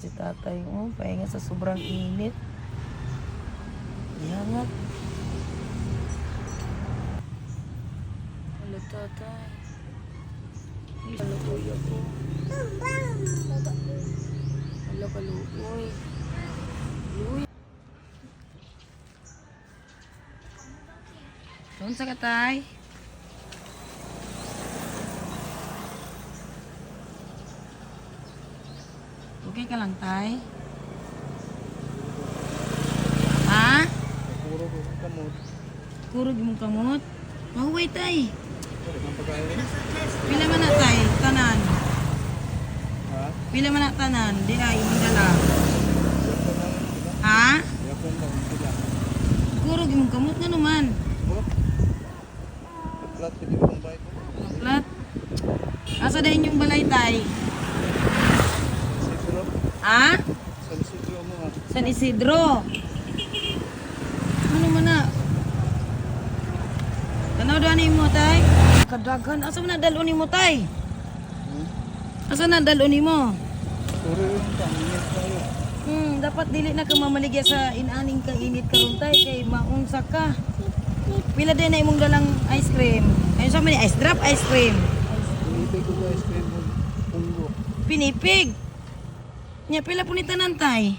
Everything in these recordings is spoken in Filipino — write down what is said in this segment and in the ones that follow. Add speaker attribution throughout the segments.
Speaker 1: si tatay. Oh, pahinga sa sobrang init. Yangat. Hello, tatay. Kaluoy ako. Hello, kaluoy. Kaluoy. Doon sa katay. Okay ka lang, tay? Ha?
Speaker 2: Puro ko kamot.
Speaker 1: Kurog mo kamot? Mahuway, tay. Pila man na, tay? Tanan.
Speaker 2: Ha?
Speaker 1: Pila man na tanan? Di ay, mandala. Ha? Kurog mo kamot nga naman. Maklat. Asa dahin yung balay, tay?
Speaker 2: Siguro.
Speaker 1: Ha?
Speaker 2: Sa lisodro mo ha.
Speaker 1: San Isidro. Ano man na? Tanaw doon mo, tay? Kadagan. Asa man na dalo ni mo, tay? Asa na dalo ni mo? Hmm, dapat dili na ka mamaligya sa inaning kainit karon tay kay maunsa ka. Pila din na imong dalang ice cream. Ayun sa man ice drop, ice cream.
Speaker 2: Pinipay ko ice cream.
Speaker 1: Pinipig. Nya pila po ni tanan tay?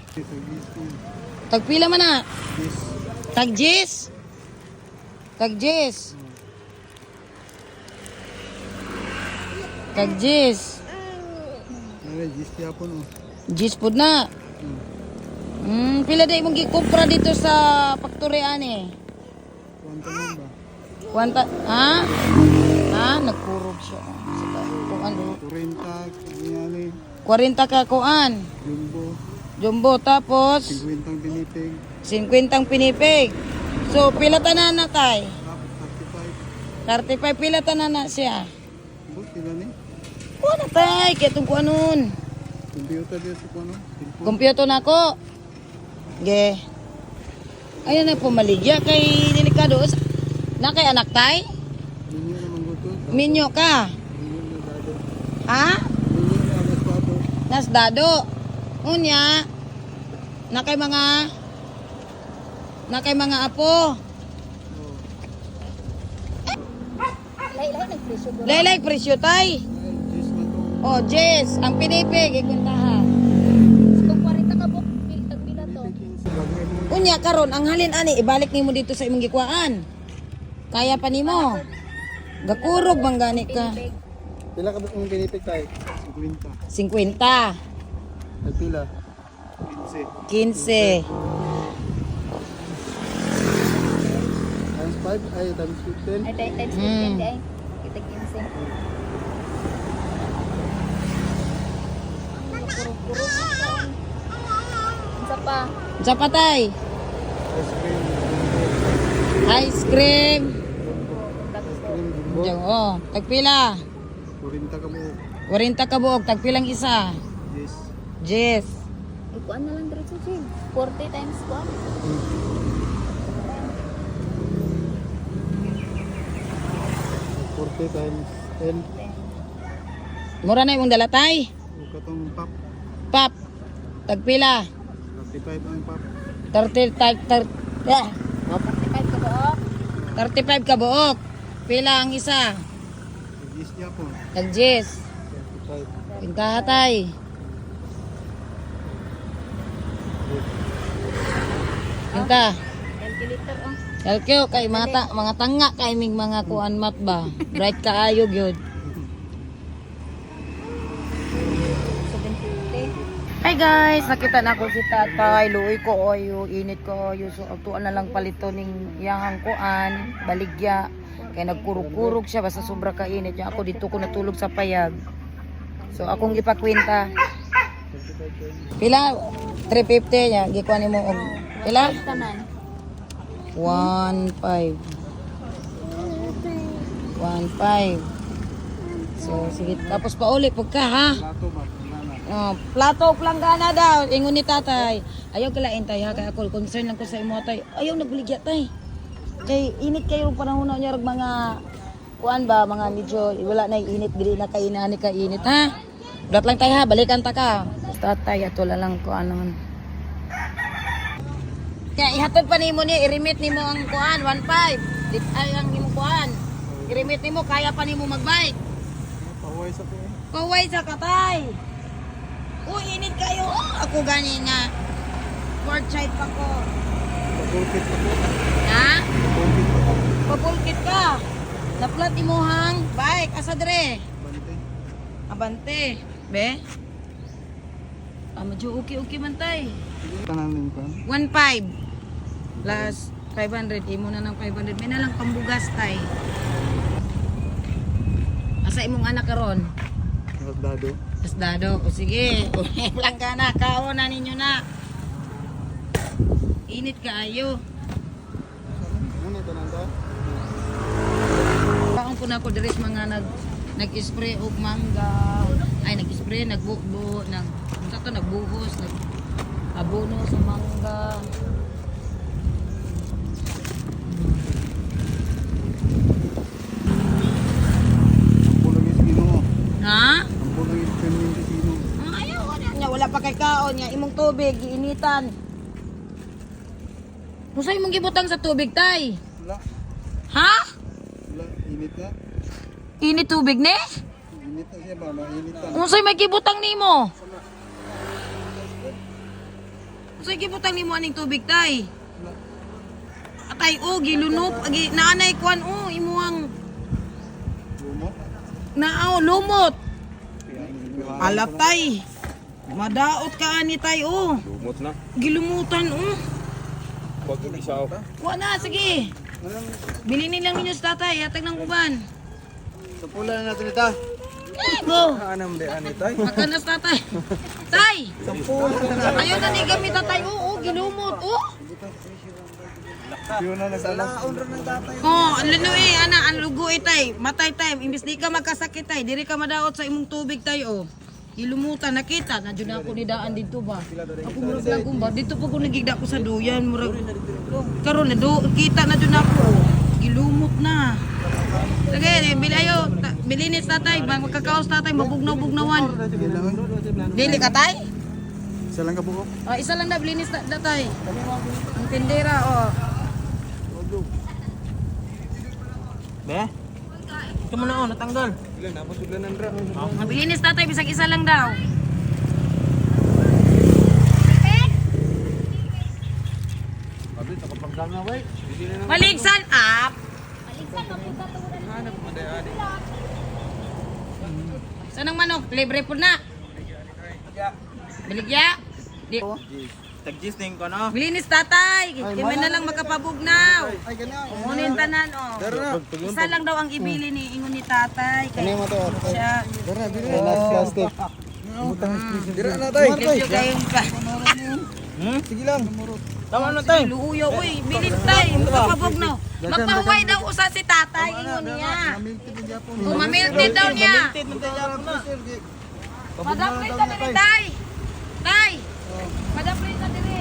Speaker 1: Tag pila man na? Tag jis. Tag jis. Tag jis.
Speaker 2: Nara, gis yapon oh.
Speaker 1: Jis pud na.
Speaker 2: Hmm.
Speaker 1: Pila day imong gikumpra dito sa factory ani?
Speaker 2: Kuwanta mo ba?
Speaker 1: Kwanta, ha? Ha? Nagkurog siya. Sa kung ano.
Speaker 2: 40, ganyan eh.
Speaker 1: 40 ka kuan.
Speaker 2: Jumbo.
Speaker 1: Jumbo tapos
Speaker 2: 50 ang pinipig.
Speaker 1: 50 ang pinipig. So pila tanan na tay?
Speaker 2: Up,
Speaker 1: 35 pila tanan na siya.
Speaker 2: 35. Buk, sila ni.
Speaker 1: Kuha na tay, kaya itong kuanon.
Speaker 2: Computer din sa. Cellphone.
Speaker 1: Kompyoto na ko. Ge. Ayan na pumaligya kay delikado. Na kay anak tay? Minyo ka.
Speaker 2: Na dado.
Speaker 1: Ha?
Speaker 2: Ninyo na alas dado.
Speaker 1: Nas dado. Unya. Na kay mga na kay mga apo. Laylay presyo tay. Oh, Jess, ang pinipig ikuntaha. Unya karon ang halin ani ibalik nimo dito sa imong gikwaan. Kaya pa nimo. Gakurog bang gani ka?
Speaker 2: Pila ka ba kung pinipig tayo? 50.
Speaker 1: 50,
Speaker 2: Ay pila? 15.
Speaker 1: 15,
Speaker 2: Times 5? Ay, times 15?
Speaker 3: Ay, times times
Speaker 1: Hmm.
Speaker 3: 15 ay. Kita 15. Kurog-kurog na siya. Isa pa.
Speaker 1: Sa patay.
Speaker 2: Ice cream.
Speaker 1: Ice cream.
Speaker 3: Tapos po.
Speaker 2: Cream jumbo.
Speaker 1: Diyan, oh, tagpila.
Speaker 2: 40 ka mo.
Speaker 1: 40 ka buok, tagpilang isa.
Speaker 2: Yes.
Speaker 1: Jess.
Speaker 3: Ikuan na lang diretso, Jim. 40 times 1.
Speaker 2: 40 times 10.
Speaker 1: Mura na imong dalatay.
Speaker 2: Katong pop.
Speaker 1: Pap. Tagpila.
Speaker 2: 35 ang pop.
Speaker 1: 30 tag tar, ah,
Speaker 2: Pop.
Speaker 3: 35 ka ba?
Speaker 1: 35 ka buok. Pila ang isa?
Speaker 2: Yes niya po.
Speaker 1: Tag Jess.
Speaker 2: 35.
Speaker 1: Pintaha tay. Pinta.
Speaker 3: Calculator, oh.
Speaker 1: Kalkyo kay mga, ta- mga tanga kay ming mga kuan mat ba. Bright kaayo gyud.
Speaker 3: 750.
Speaker 1: Hi guys, nakita na ko si tatay, luoy ko oyo, init ko oyo, so tuan na lang palito ning iyahang kuan, baligya. Kaya nagkurog-kurog siya, basta sobra ka init. Yung ako dito ko natulog sa payag. So akong ipakwenta. Pila? 350 niya, gikuha ni mo. Pila?
Speaker 3: Tanan.
Speaker 1: 1.5. 1.5. So, sige. Tapos pauli po ka, ha? Oh, plato planggana daw. Ingon ni tatay. Ayaw kalain tay ha. Kaya ako, concern lang ko sa imo tay. Ayaw nagbaligya tay. Kay init kayo panahon na niya mga kuan ba mga medyo wala na init dili na kay inani ka init ha. Blat lang tayo ha, balikan ta ka. Tatay, ato lang ko ano. Kaya ihatod pa nimo ni, i-remit nimo ang kuan, 1.5. Dit ay ang nimo kuan. I-remit nimo, kaya pa nimo magbike.
Speaker 2: Pahuway sa ko.
Speaker 1: Kaway sa katay. Uy, init kayo. Oh, ako gani nga. Port side pa ko.
Speaker 2: Pagulkit pa ko.
Speaker 1: Ha?
Speaker 2: Pagulkit pa ko.
Speaker 1: Pagulkit ka. Naplat imuhang bike. Asa dire?
Speaker 2: Bante.
Speaker 1: Abante. Be? Ah, medyo okay-okay man tay.
Speaker 2: Tanan ning kan.
Speaker 1: 1.5 plus 500. Imo na ng 500. May na lang pambugas tay. Asa imong anak karon?
Speaker 2: Dado.
Speaker 1: Asdado. O sige. Lang ka na. Kaon na ninyo na. Init ka ayo.
Speaker 2: Ano tanan da?
Speaker 1: Ko na ko deres mga nag nag-spray og mangga. Ay nag-spray, nagbubo, nag unsa to nagbuhos, nag abono sa mangga. Ha? Ah, Ayaw wala nya wala pa kay kaon nya imong tubig giinitan. Usa imong gibutang sa tubig tay?
Speaker 2: Wala.
Speaker 1: Ha?
Speaker 2: Init na.
Speaker 1: Init tubig ni?
Speaker 2: Init na siya ba? Mainit na.
Speaker 1: Unsay may gibutang nimo? Unsay gibutang nimo aning tubig tay? Atay o gilunop agi naanay kwan o imuang
Speaker 2: Lumot.
Speaker 1: naaw lumot. Alatay. Madaot ka ani tay o.
Speaker 4: Lumot na.
Speaker 1: Gilumutan o.
Speaker 4: Pag isaw.
Speaker 1: Wa na sige. Bilinin lang ninyo sa tatay, hatag ng uban.
Speaker 2: Sa pula na natin ita.
Speaker 1: Go.
Speaker 2: Anam de ani tay.
Speaker 1: Magkanas tatay. Tay.
Speaker 2: Sa pula na.
Speaker 1: Ayaw na ni gamit tatay. Oo, gilumot. Oo.
Speaker 2: Yun na nagsalas. Laon ng tatay.
Speaker 1: Oh, lino eh, ana, ang lugo eh, tay. Matay tay, imbis di ka magkasakit tay, diri ka madaot sa imong tubig tay, oh. Ilumutan, nakita, na dyan ako ni daan dito ba? Ako murag lang kumba, dito po ko nagigda ko sa duyan, murag. Karon na do, kita na dyan ako. Gilumot na. Sige, bili ayo, ta- bilinis tatay, bang magkakaos tatay, mabugnaw-bugnawan. Dili ka tay?
Speaker 2: Isa lang ka buko.
Speaker 1: Oh, isa lang na, bilinis ta- tatay. Ang tindera, oh.
Speaker 5: Be? Ito mo na oh, natanggal.
Speaker 2: Ilan na pasudlan ng dra.
Speaker 1: Mabilinis tatay, bisag isa lang daw.
Speaker 2: Dili na
Speaker 1: Maligsan up.
Speaker 2: hanap mo de ani.
Speaker 1: Saan ang manok? Libre po na. Biligya? Di.
Speaker 5: Tag-gisting ko no.
Speaker 1: Bilinis tatay. Kami na lang makapabugnaw.
Speaker 2: Ay kana.
Speaker 1: Kunin tanan oh. Isa lang daw ang ibili ni ingon ni tatay. Kaya
Speaker 2: mo to?
Speaker 1: siya.
Speaker 2: Dara bili. Last plastic. Umutang split. Dira na tay.
Speaker 1: Pa.
Speaker 5: Hmm?
Speaker 2: Sige lang.
Speaker 5: Tama na tayo.
Speaker 1: Luuyo. Uy, bilis tay. Makapabugnaw. Magpahuway daw usa si tatay. Ingon niya. Mamilti daw niya.
Speaker 5: Tayo na.
Speaker 1: Madam please na diri tay. Tay. Madam please na diri.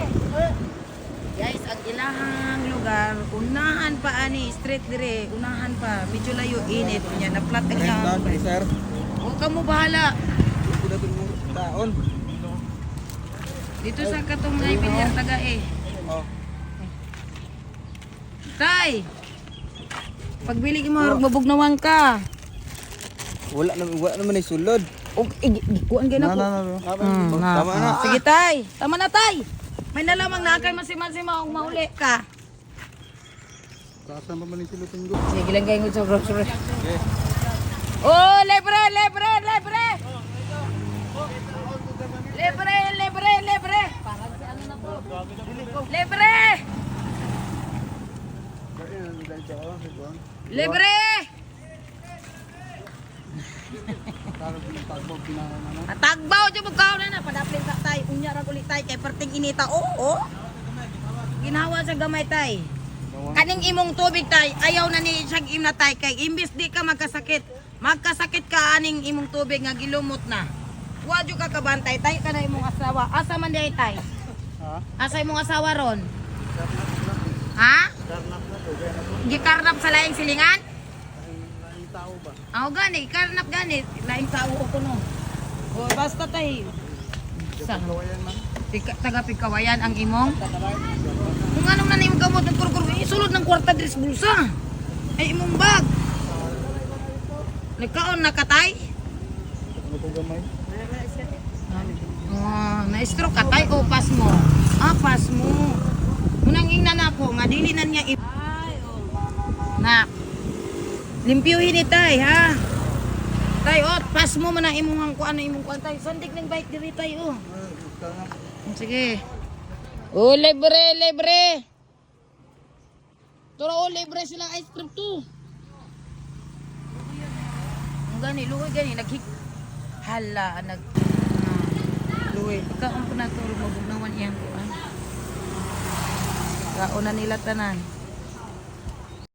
Speaker 1: Guys, ang ilahang lugar, unahan pa ani, straight dire, unahan pa. Medyo layo init niya, na-flat ang iyang.
Speaker 2: sir.
Speaker 1: Huwag ka mo bahala.
Speaker 2: Tun mo taon.
Speaker 1: Dito sa katong na ibilyar taga eh.
Speaker 2: Oh.
Speaker 1: Tay. Pagbili mo, mabugnawan ka.
Speaker 2: Wala na wala naman ay sulod.
Speaker 1: O, ikuan gina ko. Hmm, na.
Speaker 2: Tama na.
Speaker 1: Sige tay. Tama na tay. May nalamang na kay masiman-sima og mauli ka.
Speaker 2: Kasan pa man yung silutin ko.
Speaker 1: Sige lang kayo sa grocery. Oh, libre, libre, libre. Libre, libre, libre. Parang na. Libre. Libre. Atagbaw jud mo kaon na padaplin ka tay. Unya ra ulit tay kay perting inita. Oo. Oh, Ginawa sa gamay tay. Kaning imong tubig tay, ayaw na ni siyang im na tay kay imbis di ka magkasakit. Magkasakit ka aning imong tubig nga gilumot na. Wa jud ka kabantay tay kana imong asawa. Asa man day tay?
Speaker 2: Ha?
Speaker 1: Asa imong asawa ron? Ha? Gikarnap sa laing silingan?
Speaker 2: Ang tao ba?
Speaker 1: Ako gani, karnap gani. Laing tao ko no. O, basta tay. Sa. Pika, taga pikawayan ang imong. Kung anong na imong gamot ng kurkur, isulod ng kwarta dres bulsa. Ay imong bag. Nagkaon na katay?
Speaker 2: Ano kong gamay?
Speaker 1: Oh, na-stroke katay o pas mo. Ah, pas mo. Munang ingnan ako, nga dili na niya ip... Na. Limpyuhin ni tay, ha? Tay, ot, pas mo man ang imong kuan na imong kuan tay. Sandig ng bike diri tay, oh. Sige. Oh, libre, libre. Turo, oh, libre sila ice cream to. Ang gani, luwi gani, naghik... Hala, nag... Luwi. Kaon po na turo, mabugnawan iyang kuan. Kaon na nila tanan.